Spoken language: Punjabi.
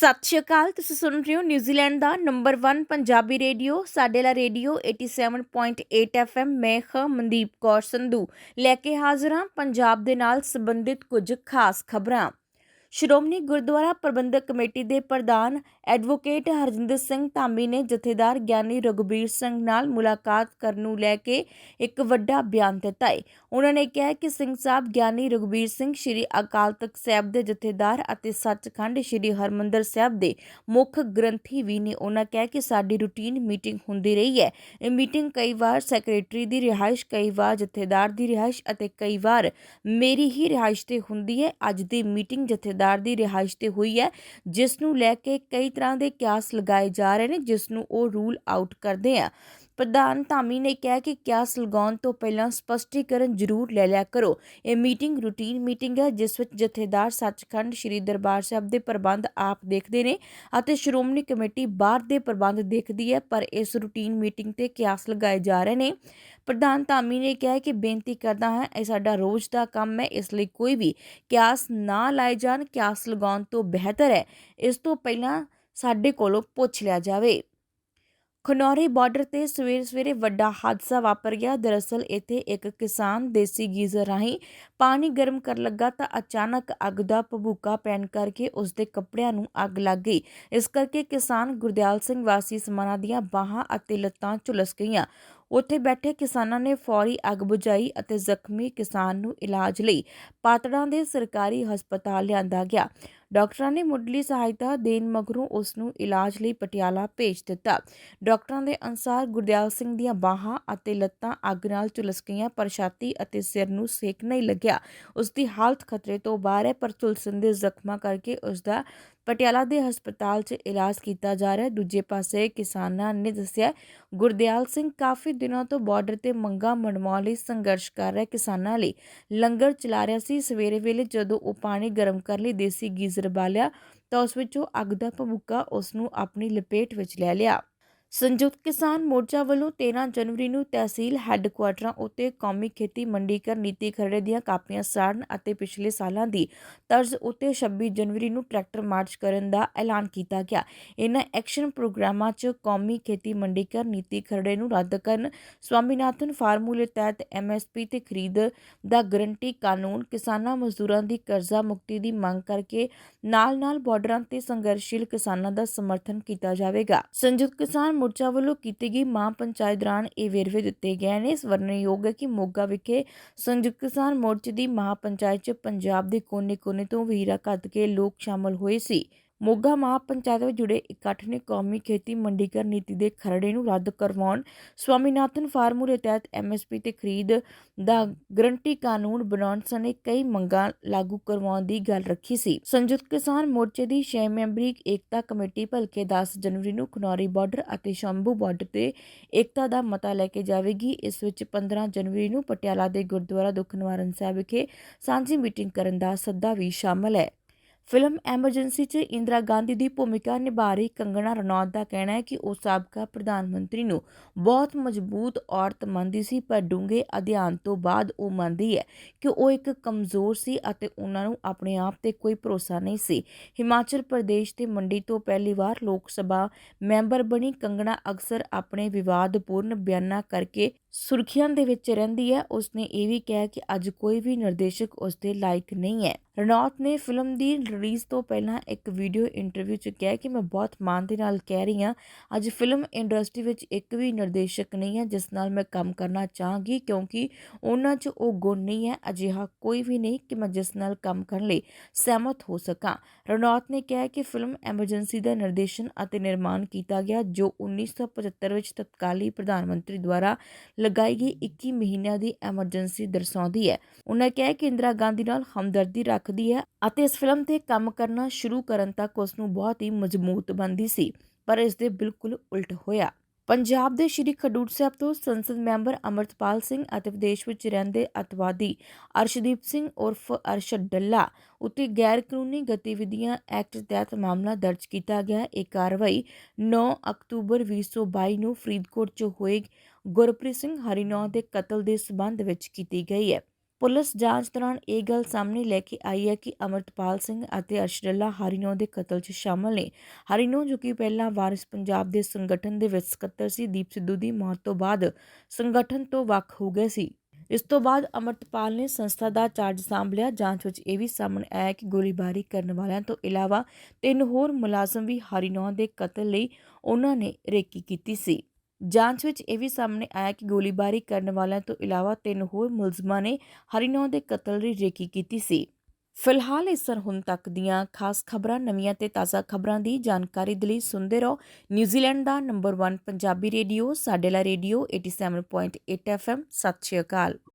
ਸਤਿ ਸ਼੍ਰੀ ਅਕਾਲ, ਤੁਸੀਂ ਸੁਣ ਰਹੇ ਹੋ ਨਿਊਜ਼ੀਲੈਂਡ ਦਾ ਨੰਬਰ 1 ਪੰਜਾਬੀ ਰੇਡੀਓ, ਸਾਡੇ ਲਾ ਰੇਡੀਓ 87.8 FM ਮੈਂ ਹਾਂ ਮਨਦੀਪ ਕੌਰ ਸੰਧੂ। ਲੈ ਕੇ ਹਾਜ਼ਰ ਹਾਂ ਪੰਜਾਬ ਦੇ ਨਾਲ ਸੰਬੰਧਿਤ ਕੁਝ ਖਾਸ ਖਬਰਾਂ। ਸ਼੍ਰੋਮਣੀ ਗੁਰਦੁਆਰਾ ਪ੍ਰਬੰਧਕ ਕਮੇਟੀ ਦੇ ਪ੍ਰਧਾਨ ਐਡਵੋਕੇਟ ਹਰਜਿੰਦਰ ਸਿੰਘ ਧਾਮੀ ਨੇ ਜਥੇਦਾਰ ਗਿਆਨੀ ਰਘੁਬੀਰ ਸਿੰਘ ਨਾਲ ਮੁਲਾਕਾਤ ਕਰਨ ਨੂੰ ਲੈ ਕੇ ਇੱਕ ਵੱਡਾ ਬਿਆਨ ਦਿੱਤਾ ਹੈ। ਉਹਨਾਂ ਨੇ ਕਿਹਾ ਕਿ ਸਿੰਘ ਸਾਹਿਬ, ਗਿਆਨੀ ਰਘੁਬੀਰ ਸਿੰਘ, ਸ੍ਰੀ ਅਕਾਲ ਤਖਤ ਸਾਹਿਬ ਦੇ ਜਥੇਦਾਰ ਅਤੇ ਸੱਚਖੰਡ ਸ੍ਰੀ ਹਰਮੰਦਰ ਸਾਹਿਬ ਦੇ ਮੁੱਖ ਗ੍ਰੰਥੀ ਵੀ ਨੇ। ਉਹਨਾਂ ਕਿਹਾ ਕਿ ਸਾਡੀ ਰੂਟੀਨ ਮੀਟਿੰਗ ਹੁੰਦੀ ਰਹੀ ਹੈ। ਇਹ ਮੀਟਿੰਗ ਕਈ ਵਾਰ ਸੈਕਟਰੀ ਦੀ ਰਿਹਾਇਸ਼, ਕਈ ਵਾਰ ਜਥੇਦਾਰ ਦੀ ਰਿਹਾਇਸ਼ ਅਤੇ ਕਈ ਵਾਰ ਮੇਰੀ ਹੀ ਰਿਹਾਇਸ਼ ਤੇ ਹੁੰਦੀ ਹੈ। ਅੱਜ ਦੀ ਮੀਟਿੰਗ ਜਥੇਦਾਰ ਦੀ ਰਿਹਾਇਸ਼ ਤੇ ਹੋਈ ਹੈ, ਜਿਸ ਨੂੰ ਲੈ ਕੇ ਕਈ ਤਰ੍ਹਾਂ ਦੇ ਕਿਆਸ ਲਗਾਏ ਜਾ ਰਹੇ ਨੇ ਜਿਸ ਨੂੰ ਉਹ ਰੂਲ ਆਊਟ ਕਰਦੇ ਆ। ਪ੍ਰਧਾਨ ਧਾਮੀ ਨੇ ਕਿਹਾ ਕਿ ਕਿਆਸ ਲਗਾਉਣ ਤੋਂ ਪਹਿਲਾਂ ਸਪਸ਼ਟੀਕਰਨ ਜ਼ਰੂਰ ਲੈ ਲਿਆ ਕਰੋ। ਇਹ ਮੀਟਿੰਗ ਰੂਟੀਨ ਮੀਟਿੰਗ ਹੈ, ਜਿਸ ਵਿੱਚ ਜਥੇਦਾਰ ਸੱਚਖੰਡ ਸ੍ਰੀ ਦਰਬਾਰ ਸਾਹਿਬ ਦੇ ਪ੍ਰਬੰਧ ਆਪ ਦੇਖਦੇ ਨੇ ਅਤੇ ਸ਼੍ਰੋਮਣੀ ਕਮੇਟੀ ਬਾਹਰ ਦੇ ਪ੍ਰਬੰਧ ਦੇਖਦੀ ਹੈ, ਪਰ ਇਸ ਰੂਟੀਨ ਮੀਟਿੰਗ ਤੇ ਕਿਆਸ ਲਗਾਏ ਜਾ ਰਹੇ ਨੇ। ਪ੍ਰਧਾਨ ਧਾਮੀ ਨੇ ਕਿਹਾ ਕਿ ਬੇਨਤੀ ਕਰਦਾ ਹਾਂ, ਇਹ ਸਾਡਾ ਰੋਜ਼ ਦਾ ਕੰਮ ਹੈ, ਇਸ ਲਈ ਕੋਈ ਵੀ ਕਿਆਸ ਨਾ ਲਾਏ ਜਾਣ, ਕਿਆਸ ਲਗਾਉਣ ਤੋਂ ਬਿਹਤਰ ਹੈ। ਇਸ ਤੋਂ ਪਹਿਲਾਂ ਸਾਡੇ ਕੋਲੋਂ ਪੁੱਛ ਲਿਆ ਜਾਵੇ। ਖਨੌਰੀ ਬਾਰਡਰ ਤੇ ਸਵੇਰ ਸਵੇਰੇ ਵੱਡਾ ਹਾਦਸਾ ਵਾਪਰ ਗਿਆ। ਦਰਅਸਲ ਇੱਥੇ ਇੱਕ ਕਿਸਾਨ ਦੇਸੀ ਗੀਜ਼ਰ ਰਾਹੀਂ ਪਾਣੀ ਗਰਮ ਕਰਨ ਲੱਗਾ ਤਾਂ ਅਚਾਨਕ ਅੱਗ ਦਾ ਭਬੂਕਾ ਪੈਣ ਕਰਕੇ ਉਸ ਦੇ ਕੱਪੜਿਆਂ ਨੂੰ ਅੱਗ ਲੱਗ ਗਈ। ਇਸ ਕਰਕੇ ਕਿਸਾਨ ਗੁਰਦਿਆਲ ਸਿੰਘ ਵਾਸੀ ਸਮਾਨਾ ਦੀਆਂ ਬਾਹਾਂ ਅਤੇ ਲੱਤਾਂ ਝੁਲਸ ਗਈਆਂ। ਉੱਥੇ ਬੈਠੇ ਕਿਸਾਨਾਂ ਨੇ ਫੌਰੀ ਅੱਗ ਬੁਝਾਈ ਅਤੇ ਜ਼ਖਮੀ ਕਿਸਾਨ ਨੂੰ ਇਲਾਜ ਲਈ ਪਾਤੜਾਂ ਦੇ ਸਰਕਾਰੀ ਹਸਪਤਾਲ ਲਿਆਂਦਾ ਗਿਆ। ਡਾਕਟਰਾਂ ਨੇ ਮੁੱਢਲੀ ਸਹਾਇਤਾ ਦੇਣ ਮਗਰੋਂ ਉਸ ਨੂੰ ਇਲਾਜ ਲਈ ਪਟਿਆਲਾ ਭੇਜ ਦਿੱਤਾ। ਡਾਕਟਰਾਂ ਦੇ ਅਨੁਸਾਰ ਗੁਰਦਿਆਲ ਸਿੰਘ ਦੀਆਂ ਬਾਹਾਂ ਅਤੇ ਲੱਤਾਂ ਅੱਗ ਨਾਲ ਝੁਲਸ ਗਈਆਂ, ਪਰ ਛਾਤੀ ਅਤੇ ਸਿਰ ਨੂੰ ਸੇਕ ਨਹੀਂ ਲੱਗਿਆ। ਉਸ ਦੀ ਹਾਲਤ ਖਤਰੇ ਤੋਂ ਬਾਹਰ ਹੈ, ਪਰ ਝੁਲਸਣ ਦੇ ਜ਼ਖਮਾਂ ਕਰਕੇ ਉਸ ਦਾ ਪਟਿਆਲਾ ਦੇ ਹਸਪਤਾਲ 'ਚ ਇਲਾਜ ਕੀਤਾ ਜਾ ਰਿਹਾ ਹੈ। ਦੂਜੇ ਪਾਸੇ ਕਿਸਾਨਾਂ ਨੇ ਦੱਸਿਆ ਗੁਰਦਿਆਲ ਸਿੰਘ ਕਾਫੀ ਦਿਨਾਂ ਤੋਂ ਬਾਰਡਰ ਤੇ ਮੰਗਾ ਮਨਵਾਉਣ ਲਈ ਸੰਘਰਸ਼ ਕਰ ਰਿਹਾ ਕਿਸਾਨਾਂ ਲਈ ਲੰਗਰ ਚਲਾ ਰਿਹਾ ਸੀ। ਸਵੇਰੇ ਵੇਲੇ ਜਦੋਂ ਉਹ ਪਾਣੀ ਗਰਮ ਕਰਨ ਲਈ ਦੇਸੀ ਗੀਜ਼ਰ ਬਾਲਿਆ ਤਾਂ ਉਸ ਵਿੱਚੋਂ ਅੱਗ ਦਾ ਭਬੂਕਾ ਉਸ ਨੂੰ ਆਪਣੀ ਲਪੇਟ ਵਿੱਚ ਲੈ ਲਿਆ। ਸੰਯੁਕਤ ਕਿਸਾਨ ਮੋਰਚਾ ਵੱਲੋਂ 13 ਜਨਵਰੀ ਨੂੰ ਤਹਿਸੀਲ ਹੈੱਡਕੁਆਟਰਾਂ ਉੱਤੇ ਕੌਮੀ ਖੇਤੀ ਮੰਡੀਕਰਨ ਨੀਤੀ ਖਰੜੇ ਦੀਆਂ ਕਾਪੀਆਂ ਸਾੜਨ ਅਤੇ ਪਿਛਲੇ ਸਾਲਾਂ ਦੀ ਤਰਜ਼ ਉੱਤੇ 26 ਜਨਵਰੀ ਨੂੰ ਟਰੈਕਟਰ ਮਾਰਚ ਕਰਨ ਦਾ ਐਲਾਨ ਕੀਤਾ ਗਿਆ। ਇਹਨਾਂ ਐਕਸ਼ਨ ਪ੍ਰੋਗਰਾਮਾਂ 'ਚ ਕੌਮੀ ਖੇਤੀ ਮੰਡੀਕਰਨ ਨੀਤੀ ਖਰੜੇ ਨੂੰ ਰੱਦ ਕਰਨ, ਸਵਾਮੀਨਾਥਨ ਫਾਰਮੂਲੇ ਤਹਿਤ ਐਮਐਸਪੀ ਤੇ ਖਰੀਦ ਦਾ ਗਰੰਟੀ ਕਾਨੂੰਨ, ਕਿਸਾਨਾਂ ਮਜ਼ਦੂਰਾਂ ਦੀ ਕਰਜ਼ਾ ਮੁਕਤੀ ਦੀ ਮੰਗ ਕਰਕੇ ਨਾਲ-ਨਾਲ ਬਾਰਡਰਾਂ ਤੇ ਸੰਘਰਸ਼ੀਲ ਕਿਸਾਨਾਂ ਦਾ ਸਮਰਥਨ ਕੀਤਾ ਜਾਵੇਗਾ। ਸੰਯੁਕਤ ਕਿਸਾਨ ਮੋਰਚਾ ਵੱਲੋਂ ਕੀਤੀ ਗਈ ਮਾਂ ਪੰਚਾਇਤ ਦੌਰਾਨ ਇਹ ਵੇਰਵੇ ਦਿੱਤੇ ਗਏ ਨੇ। ਸਵਰਨਯੋਗ ਹੈ ਕਿ ਮੋਗਾ ਵਿਖੇ ਸੰਯੁਕਤ ਕਿਸਾਨ ਮੋਰਚੇ ਦੀ ਮਹਾ ਪੰਚਾਇਤ 'ਚ ਪੰਜਾਬ ਦੇ ਕੋਨੇ-ਕੋਨੇ ਤੋਂ ਵੀਰਾ ਕੱਦ ਕੇ ਲੋਕ ਸ਼ਾਮਲ ਹੋਏ ਸੀ। ਮੋਗਾ ਮਹਾ ਪੰਚਾਇਤ ਵਿੱਚ ਜੁੜੇ ਇਕੱਠ ਨੇ ਕੌਮੀ ਖੇਤੀ ਮੰਡੀਕਰਨ ਨੀਤੀ ਦੇ ਖਰੜੇ ਨੂੰ ਰੱਦ ਕਰਵਾਉਣ, ਸਵਾਮੀਨਾਥਨ ਫਾਰਮੂਲੇ ਤਹਿਤ ਐਮਐਸਪੀ ਤੇ ਖਰੀਦ ਦਾ ਗਰੰਟੀ ਕਾਨੂੰਨ ਬਣਾਉਣ ਸਣੇ ਕਈ ਮੰਗਾਂ ਲਾਗੂ ਕਰਵਾਉਣ ਦੀ ਗੱਲ ਰੱਖੀ ਸੀ। ਸੰਯੁਕਤ ਕਿਸਾਨ ਮੋਰਚੇ ਦੀ 6 ਮੈਂਬਰੀ ਏਕਤਾ ਕਮੇਟੀ ਭਲਕੇ 10 ਜਨਵਰੀ ਨੂੰ ਖਨੌਰੀ ਬਾਰਡਰ ਅਤੇ ਸ਼ੰਭੂ ਬਾਰਡਰ ਤੇ ਏਕਤਾ ਦਾ ਮਤਾ ਲੈ ਕੇ ਜਾਵੇਗੀ। ਇਸ ਵਿੱਚ 15 ਜਨਵਰੀ ਨੂੰ ਪਟਿਆਲਾ ਦੇ ਗੁਰਦੁਆਰਾ ਦੁੱਖ ਨਿਵਾਰਨ ਸਾਹਿਬ ਵਿਖੇ ਸਾਂਝੀ ਮੀਟਿੰਗ ਕਰਨ ਦਾ ਸੱਦਾ ਵੀ ਸ਼ਾਮਲ ਹੈ। ਫਿਲਮ ਐਮਰਜੈਂਸੀ 'ਚ ਇੰਦਰਾ ਗਾਂਧੀ ਦੀ ਭੂਮਿਕਾ ਨਿਭਾ ਰਹੀ ਕੰਗਣਾ ਰਣੌਤ ਦਾ ਕਹਿਣਾ ਹੈ ਕਿ ਉਹ ਸਾਬਕਾ ਪ੍ਰਧਾਨ ਮੰਤਰੀ ਨੂੰ ਬਹੁਤ ਮਜ਼ਬੂਤ ਔਰਤ ਮੰਨਦੀ ਸੀ, ਪਰ ਡੂੰਘੇ ਅਧਿਐਨ ਤੋਂ ਬਾਅਦ ਉਹ ਮੰਨਦੀ ਹੈ ਕਿ ਉਹ ਇੱਕ ਕਮਜ਼ੋਰ ਸੀ ਅਤੇ ਉਹਨਾਂ ਨੂੰ ਆਪਣੇ ਆਪ ਤੇ ਕੋਈ ਭਰੋਸਾ ਨਹੀਂ ਸੀ। ਹਿਮਾਚਲ ਪ੍ਰਦੇਸ਼ ਦੇ ਮੰਡੀ ਤੋਂ ਪਹਿਲੀ ਵਾਰ ਲੋਕ ਸਭਾ ਮੈਂਬਰ ਬਣੀ ਕੰਗਣਾ ਅਕਸਰ ਆਪਣੇ ਵਿਵਾਦਪੂਰਨ ਬਿਆਨਾਂ ਕਰਕੇ ਸੁਰਖੀਆਂ ਦੇ ਵਿੱਚ ਰਹਿੰਦੀ ਹੈ। ਉਸਨੇ ਇਹ ਵੀ ਕਿਹਾ ਕਿ ਅੱਜ ਕੋਈ ਵੀ ਨਿਰਦੇਸ਼ਕ ਉਸਦੇ ਲਾਇਕ ਨਹੀਂ ਹੈ। ਰਣੌਤ ਨੇ ਫਿਲਮ ਦੀ ਰਿਲੀਜ਼ ਤੋਂ ਪਹਿਲਾਂ ਇੱਕ ਵੀਡੀਓ ਇੰਟਰਵਿਊ 'ਚ ਕਿਹਾ ਕਿ ਮੈਂ ਬਹੁਤ ਮਾਣ ਦੇ ਨਾਲ ਕਹਿ ਰਹੀ ਹਾਂ, ਅੱਜ ਫਿਲਮ ਇੰਡਸਟਰੀ ਵਿੱਚ ਇੱਕ ਵੀ ਨਿਰਦੇਸ਼ਕ ਨਹੀਂ ਹੈ, ਜਿਸ ਨਾਲ ਮੈਂ ਕੰਮ ਕਰਨਾ ਚਾਹਾਂਗੀ, ਕਿਉਂਕਿ ਉਹਨਾਂ 'ਚ ਉਹ ਗੁਣ ਨਹੀਂ ਹੈ। ਅਜਿਹਾ ਕੋਈ ਵੀ ਨਹੀਂ ਕਿ ਮੈਂ ਜਿਸ ਨਾਲ ਕੰਮ ਕਰਨ ਲਈ ਸਹਿਮਤ ਹੋ ਸਕਾਂ। ਰਣੌਤ ਨੇ ਕਿਹਾ ਕਿ ਫਿਲਮ ਐਮਰਜੈਂਸੀ ਦਾ ਨਿਰਦੇਸ਼ਨ ਅਤੇ ਨਿਰਮਾਣ ਕੀਤਾ ਗਿਆ, ਜੋ 1975 ਵਿੱਚ ਤਤਕਾਲੀ ਪ੍ਰਧਾਨ ਮੰਤਰੀ ਦੁਆਰਾ ਲਗਾਈ ਗਈ 21 ਮਹੀਨਿਆਂ ਦੀ ਐਮਰਜੈਂਸੀ ਦਰਸਾਉਂਦੀ ਹੈ। ਉਹਨਾਂ ਕਿਹਾ ਕਿ ਇੰਦਰਾ ਗਾਂਧੀ ਨਾਲ ਹਮਦਰਦੀ ਰੱਖਦੀ ਹੈ ਅਤੇ ਇਸ ਫਿਲਮ ਤੇ ਕੰਮ ਕਰਨਾ ਸ਼ੁਰੂ ਕਰਨ ਤੱਕ ਉਸ ਨੂੰ ਬਹੁਤ ਹੀ ਮਜ਼ਬੂਤ ਬੰਦੀ ਸੀ, ਪਰ ਇਸ ਦੇ ਬਿਲਕੁਲ ਉਲਟ ਹੋਇਆ। ਪੰਜਾਬ ਦੇ ਸ਼੍ਰੀ ਖਡੂਰ ਸਾਹਿਬ ਤੋਂ ਸੰਸਦ ਮੈਂਬਰ ਅਮਰਤਪਾਲ ਸਿੰਘ ਅਤੇ ਵਿਦੇਸ਼ ਵਿੱਚ ਰਹਿੰਦੇ ਅਤਵਾਦੀ ਅਰਸ਼ਦੀਪ ਸਿੰਘ ਉਰਫ ਅਰਸ਼ਦ ਡੱਲਾ ਉੱਤੇ ਗੈਰ ਕਾਨੂੰਨੀ ਗਤੀਵਿਧੀਆਂ ਐਕਟ ਤਹਿਤ ਮਾਮਲਾ ਦਰਜ ਕੀਤਾ ਗਿਆ। ਇਹ ਕਾਰਵਾਈ 9 ਅਕਤੂਬਰ 2022 ਨੂੰ ਫਰੀਦਕੋਟ 'ਚ ਹੋਏ ਗੁਰਪ੍ਰੀਤ ਸਿੰਘ ਹਰੀਨੌ ਦੇ ਕਤਲ ਦੇ ਸਬੰਧ ਵਿੱਚ ਕੀਤੀ ਗਈ ਹੈ। ਪੁਲਿਸ ਜਾਂਚ ਦੌਰਾਨ ਇਹ ਗੱਲ ਸਾਹਮਣੇ ਲੈ ਕੇ ਆਈ ਹੈ ਕਿ ਅਮਰਤਪਾਲ ਸਿੰਘ ਅਤੇ ਅਰਸ਼ਰੱਲਾ ਹਰੀਨੋ ਦੇ ਕਤਲ 'ਚ ਸ਼ਾਮਲ ਨੇ। ਹਰੀਨੋ ਜੋ ਕਿ ਪਹਿਲਾਂ ਵਾਰਿਸ ਪੰਜਾਬ ਦੇ ਸੰਗਠਨ ਦੇ ਵਿੱਚ ਸਕੱਤਰ ਸੀ, ਦੀਪ ਸਿੱਧੂ ਦੀ ਮੌਤ ਤੋਂ ਬਾਅਦ ਸੰਗਠਨ ਤੋਂ ਵੱਖ ਹੋ ਗਏ ਸੀ। ਇਸ ਤੋਂ ਬਾਅਦ ਅਮਰਤਪਾਲ ਨੇ ਸੰਸਥਾ ਦਾ ਚਾਰਜ ਸੰਭ ਲਿਆ ਜਾਂਚ ਵਿੱਚ ਇਹ ਵੀ ਸਾਹਮਣੇ ਆਇਆ ਕਿ ਗੋਲੀਬਾਰੀ ਕਰਨ ਵਾਲਿਆਂ ਤੋਂ ਇਲਾਵਾ ਤਿੰਨ ਹੋਰ ਮੁਲਾਜ਼ਮ ਵੀ ਹਰੀਨੌ ਦੇ ਕਤਲ ਲਈ ਉਹਨਾਂ ਨੇ ਰੇਕੀ ਕੀਤੀ ਸੀ। ਜਾਂਚ ਵਿੱਚ ਇਹ ਵੀ ਸਾਹਮਣੇ ਆਇਆ ਕਿ ਗੋਲੀਬਾਰੀ ਕਰਨ ਵਾਲਿਆਂ ਤੋਂ ਇਲਾਵਾ ਤਿੰਨ ਹੋਰ ਮੁਲਜ਼ਮਾਂ ਨੇ ਹਰੀਨੌ ਦੇ ਕਤਲ ਦੀ ਰੇਕੀ ਕੀਤੀ ਸੀ। ਫਿਲਹਾਲ ਇਸ ਸਰ ਹੁਣ ਤੱਕ ਦੀਆਂ ਖਾਸ ਖਬਰਾਂ, ਨਵੀਆਂ ਤੇ ਤਾਜ਼ਾ ਖਬਰਾਂ ਦੀ ਜਾਣਕਾਰੀ ਦੇ ਲਈ ਸੁਣਦੇ ਰਹੋ ਨਿਊਜ਼ੀਲੈਂਡ ਦਾ ਨੰਬਰ 1 ਪੰਜਾਬੀ ਰੇਡੀਓ, ਸਾਡੇ ਲਾ ਰੇਡੀਓ 87.8 FM ਸਤਿ ਸ਼੍ਰੀ ਅਕਾਲ।